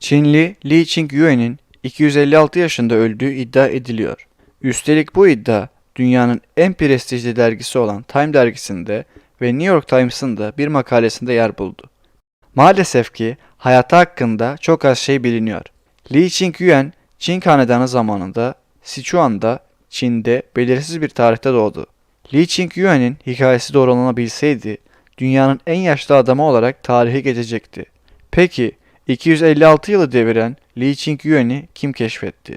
Çinli Li Qingyuan'in 256 yaşında öldüğü iddia ediliyor. Üstelik bu iddia dünyanın en prestijli dergisi olan Time dergisinde ve New York Times'ın da bir makalesinde yer buldu. Maalesef ki hayatı hakkında çok az şey biliniyor. Li Qingyuan, Çin Hanedanı zamanında Sichuan'da, Çin'de belirsiz bir tarihte doğdu. Li Qingyuan'in hikayesi doğrulanabilseydi, dünyanın en yaşlı adamı olarak tarihe geçecekti. Peki, 256 yılı deviren Li Qingyuan'i kim keşfetti?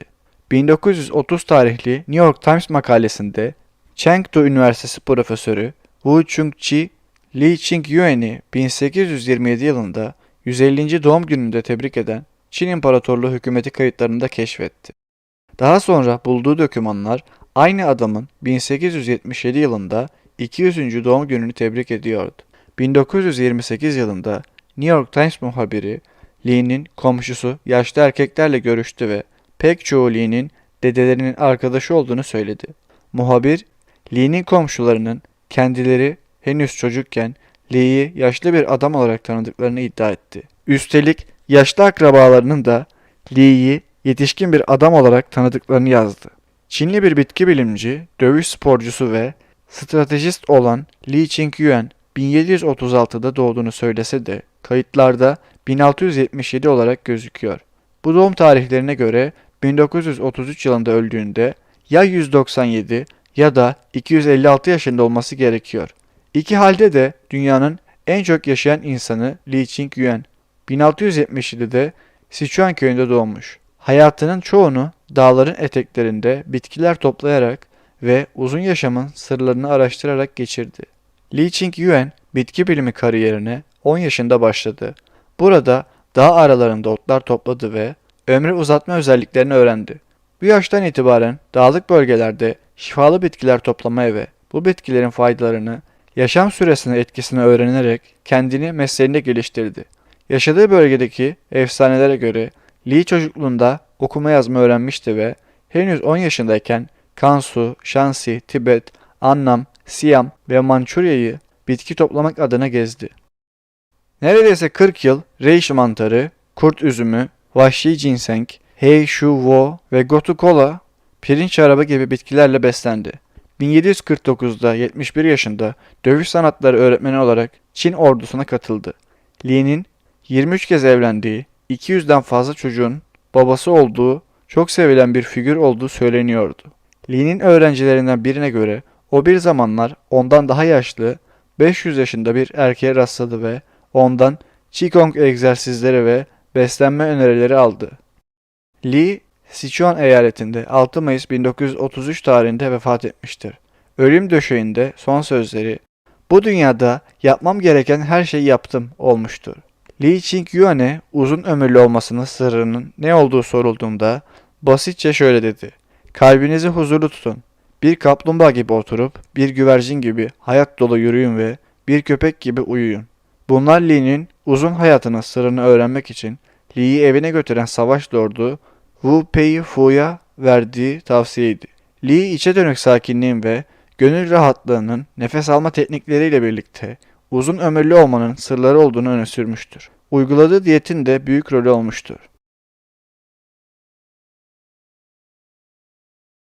1930 tarihli New York Times makalesinde Chengdu Üniversitesi profesörü Wu Chungchi, Li Qingyuan'i 1827 yılında 150. doğum gününde tebrik eden Çin İmparatorluğu hükümeti kayıtlarında keşfetti. Daha sonra bulduğu dokümanlar aynı adamın 1877 yılında 200. doğum gününü tebrik ediyordu. 1928 yılında New York Times muhabiri Lee'nin komşusu yaşlı erkeklerle görüştü ve pek çoğu Lee'nin dedelerinin arkadaşı olduğunu söyledi. Muhabir, Lee'nin komşularının kendileri henüz çocukken Lee'yi yaşlı bir adam olarak tanıdıklarını iddia etti. Üstelik yaşlı akrabalarının da Lee'yi yetişkin bir adam olarak tanıdıklarını yazdı. Çinli bir bitki bilimci, dövüş sporcusu ve stratejist olan Li Qingyuan 1736'da doğduğunu söylese de kayıtlarda 1677 olarak gözüküyor. Bu doğum tarihlerine göre 1933 yılında öldüğünde ya 197 ya da 256 yaşında olması gerekiyor. İki halde de dünyanın en çok yaşayan insanı Li Qingyuan 1677'de Sichuan köyünde doğmuş. Hayatının çoğunu dağların eteklerinde bitkiler toplayarak ve uzun yaşamın sırlarını araştırarak geçirdi. Li Qingyuan bitki bilimi kariyerine 10 yaşında başladı. Burada dağ aralarında otlar topladı ve ömrü uzatma özelliklerini öğrendi. Bu yaştan itibaren dağlık bölgelerde şifalı bitkiler toplamaya ve bu bitkilerin faydalarını, yaşam süresine etkisini öğrenerek kendini mesleğinde geliştirdi. Yaşadığı bölgedeki efsanelere göre Li çocukluğunda okuma yazma öğrenmişti ve henüz 10 yaşındayken Kansu, Shanxi, Tibet, Annam, Siam ve Mançurya'yı bitki toplamak adına gezdi. Neredeyse 40 yıl reishi mantarı, kurt üzümü, vahşi ginseng, hei shu wo ve gotu kola, pirinç şarabı gibi bitkilerle beslendi. 1749'da 71 yaşında dövüş sanatları öğretmeni olarak Çin ordusuna katıldı. Li'nin 23 kez evlendiği, 200'den fazla çocuğun babası olduğu, çok sevilen bir figür olduğu söyleniyordu. Li'nin öğrencilerinden birine göre o bir zamanlar ondan daha yaşlı, 500 yaşında bir erkeğe rastladı ve ondan Qigong egzersizleri ve beslenme önerileri aldı. Li, Sichuan eyaletinde 6 Mayıs 1933 tarihinde vefat etmiştir. Ölüm döşeğinde son sözleri, bu dünyada yapmam gereken her şeyi yaptım olmuştur. Li Qingyuan'e uzun ömürlü olmasının sırrının ne olduğu sorulduğunda basitçe şöyle dedi. Kalbinizi huzurlu tutun. Bir kaplumbağa gibi oturup, bir güvercin gibi hayat dolu yürüyün ve bir köpek gibi uyuyun. Bunlar Li'nin uzun hayatının sırrını öğrenmek için Li'yi evine götüren savaş lordu Wu Peifu'ya verdiği tavsiyeydi. Li içe dönük sakinliğin ve gönül rahatlığının nefes alma teknikleriyle birlikte uzun ömürlü olmanın sırları olduğunu öne sürmüştür. Uyguladığı diyetin de büyük rolü olmuştur.